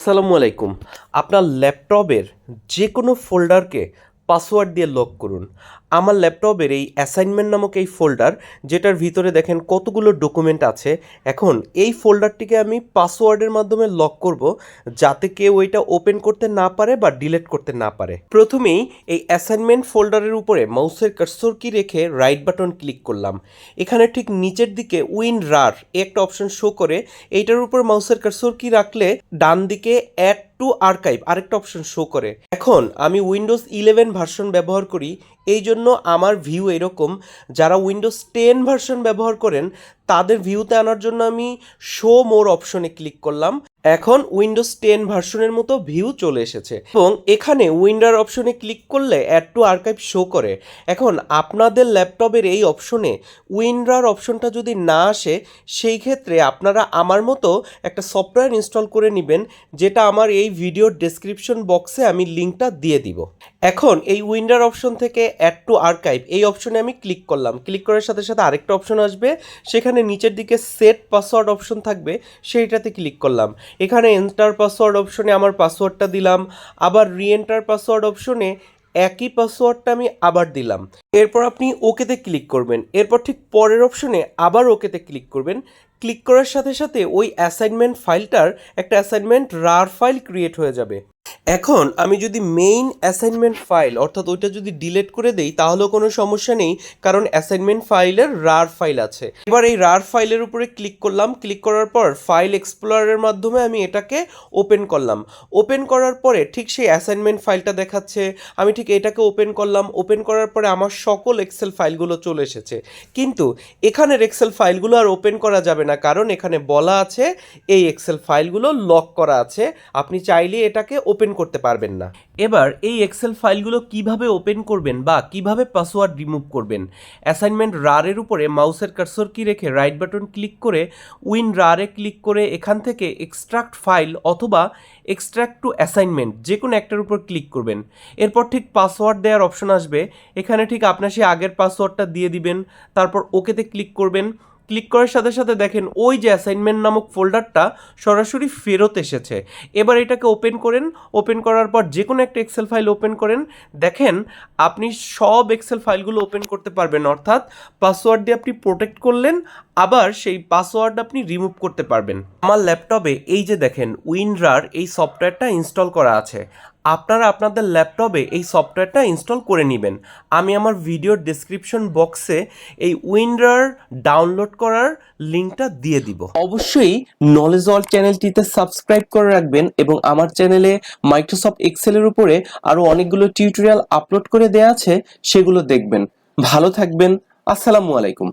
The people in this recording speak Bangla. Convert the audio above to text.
আসসালামু আলাইকুম। আপনার ল্যাপটপের যে কোনো ফোল্ডারকে পাসওয়ার্ড দিয়ে লক করুন। আমার ল্যাপটপের এই অ্যাসাইনমেন্ট নামক এই ফোল্ডার, যেটার ভিতরে দেখেন কতগুলো ডকুমেন্ট আছে, এখন এই ফোল্ডারটিকে আমি পাসওয়ার্ডের মাধ্যমে লক করব, যাতে কেউ ওইটা ওপেন করতে না পারে বা ডিলিট করতে না পারে। প্রথমেই এই অ্যাসাইনমেন্ট ফোল্ডারের উপরে মাউসের কার্সর কি রেখে রাইট বাটন ক্লিক করলাম। এখানে ঠিক নিচের দিকে উইন রার একটা অপশন শো করে, এইটার উপর মাউসের কার্সর কি রাখলে ডান দিকে অ্যাড টু আর্কাইভ, আরেকটা অপশন শো করে। এখন আমি উইন্ডোজ ইলেভেন ভার্সন ব্যবহার করি, এই জন্য আমার ভিউ এরকম। যারা উইন্ডোজ টেন ভার্সন ব্যবহার করেন, তাদের ভিউতে আনার জন্য আমি শো মোর অপশনে ক্লিক করলাম। এখন উইন্ডোজ টেন ভার্সনের মতো ভিউ চলে এসেছে। এবং এখানে উইন্ডার অপশনে ক্লিক করলে অ্যাড টু আর্কাইভ শো করে। এখন আপনাদের ল্যাপটপের এই অপশনে উইন্ডার অপশনটা যদি না আসে, সেই ক্ষেত্রে আপনারা আমার মতো একটা সফটওয়্যার ইনস্টল করে নেবেন, যেটা আমার এই ভিডিওর ডেসক্রিপশন বক্সে আমি লিঙ্কটা দিয়ে দিব। এখন এই উইন্ডার অপশন থেকে অ্যাড টু আর্কাইভ এই অপশনে আমি ক্লিক করলাম। ক্লিক করার সাথে সাথে আরেকটা অপশন আসবে। সেখানে নিচের দিকে সেট পাসওয়ার্ড অপশন থাকবে, সেইটাতে ক্লিক করলাম। এখানে এন্টার পাসওয়ার্ড অপশনে আমার পাসওয়ার্ডটা দিলাম, আবার রি এন্টার পাসওয়ার্ড অপশনে একই পাসওয়ার্ডটা আমি আবার দিলাম। এরপর আপনি ওকেতে ক্লিক করবেন। এরপর ঠিক পরের অপশনে আবার ওকেতে ক্লিক করবেন। ক্লিক করার সাথে সাথে ওই অ্যাসাইনমেন্ট ফাইলটার একটা অ্যাসাইনমেন্ট রার ফাইল ক্রিয়েট হয়ে যাবে। এখন আমি যদি মেইন অ্যাসাইনমেন্ট ফাইল অর্থাৎ ওইটা যদি ডিলিট করে দেই, তাহলেও কোনো সমস্যা নেই, কারণ অ্যাসাইনমেন্ট ফাইলের রার ফাইল আছে। এবার এই রার ফাইলের উপরে ক্লিক করলাম ক্লিক করার পর ফাইল এক্সপ্লোরারের মাধ্যমে আমি এটাকে ওপেন করলাম। ওপেন করার পরে ঠিক সেই অ্যাসাইনমেন্ট ফাইলটা দেখাচ্ছে, আমি ঠিক এটাকে ওপেন করলাম ওপেন করার পরে আমার সকল এক্সেল ফাইলগুলো চলে এসেছে। কিন্তু এখানের এক্সেল ফাইলগুলো আর ওপেন করা যাবে না, কারণ এখানে বলা আছে, এই এক্সেল ফাইলগুলো লক করা আছে, আপনি চাইলে এটাকে ওপেন করতে পারবেন না। এবার এই এক্সেল ফাইলগুলো কীভাবে ওপেন করবেন বা কীভাবে পাসওয়ার্ড রিমুভ করবেন? অ্যাসাইনমেন্ট রারের উপরে মাউসের কার্সর কি রেখে রাইট বাটন ক্লিক করে উইন রারে ক্লিক করে এখান থেকে এক্সট্রাক্ট ফাইল অথবা এক্সট্রাক্ট টু অ্যাসাইনমেন্ট যে কোনো একটার উপর ক্লিক করবেন। এরপর ঠিক পাসওয়ার্ড দেওয়ার অপশন আসবে। এখানে ঠিক আপনার সেই আগের পাসওয়ার্ডটা দিয়ে দিবেন। তারপর ওকেতে ক্লিক করবেন। ক্লিক করার সাথে সাথে দেখেন ওই যে অ্যাসাইনমেন্ট নামক ফোল্ডারটা সরাসরি ফেরত এসেছে। এবার এটাকে ওপেন করেন ওপেন করার পর যে কোনো একটা এক্সেল ফাইল ওপেন করেন। দেখেন, আপনি সব এক্সেল ফাইলগুলো ওপেন করতে পারবেন, অর্থাৎ পাসওয়ার্ড দিয়ে আপনি প্রোটেক্ট করলেন, আবার সেই পাসওয়ার্ড আপনি রিমুভ করতে পারবেন। আমার ল্যাপটপে এই যে দেখেন উইনরার এই সফটওয়্যারটা ইনস্টল করা আছে। আপনারা আপনাদের ল্যাপটপে এই সফটওয়্যারটা ইনস্টল করে নেবেন। আমি আমার ভিডিওর ডেসক্রিপশন বক্সে এই উইন্ডার ডাউনলোড করার লিঙ্কটা দিয়ে দিব। অবশ্যই নলেজ অল চ্যানেলটিতে সাবস্ক্রাইব করে রাখবেন এবং আমার চ্যানেলে মাইক্রোসফট এক্সেলের উপরে আরও অনেকগুলো টিউটোরিয়াল আপলোড করে দেওয়া আছে, সেগুলো দেখবেন। ভালো থাকবেন। আসসালামু আলাইকুম।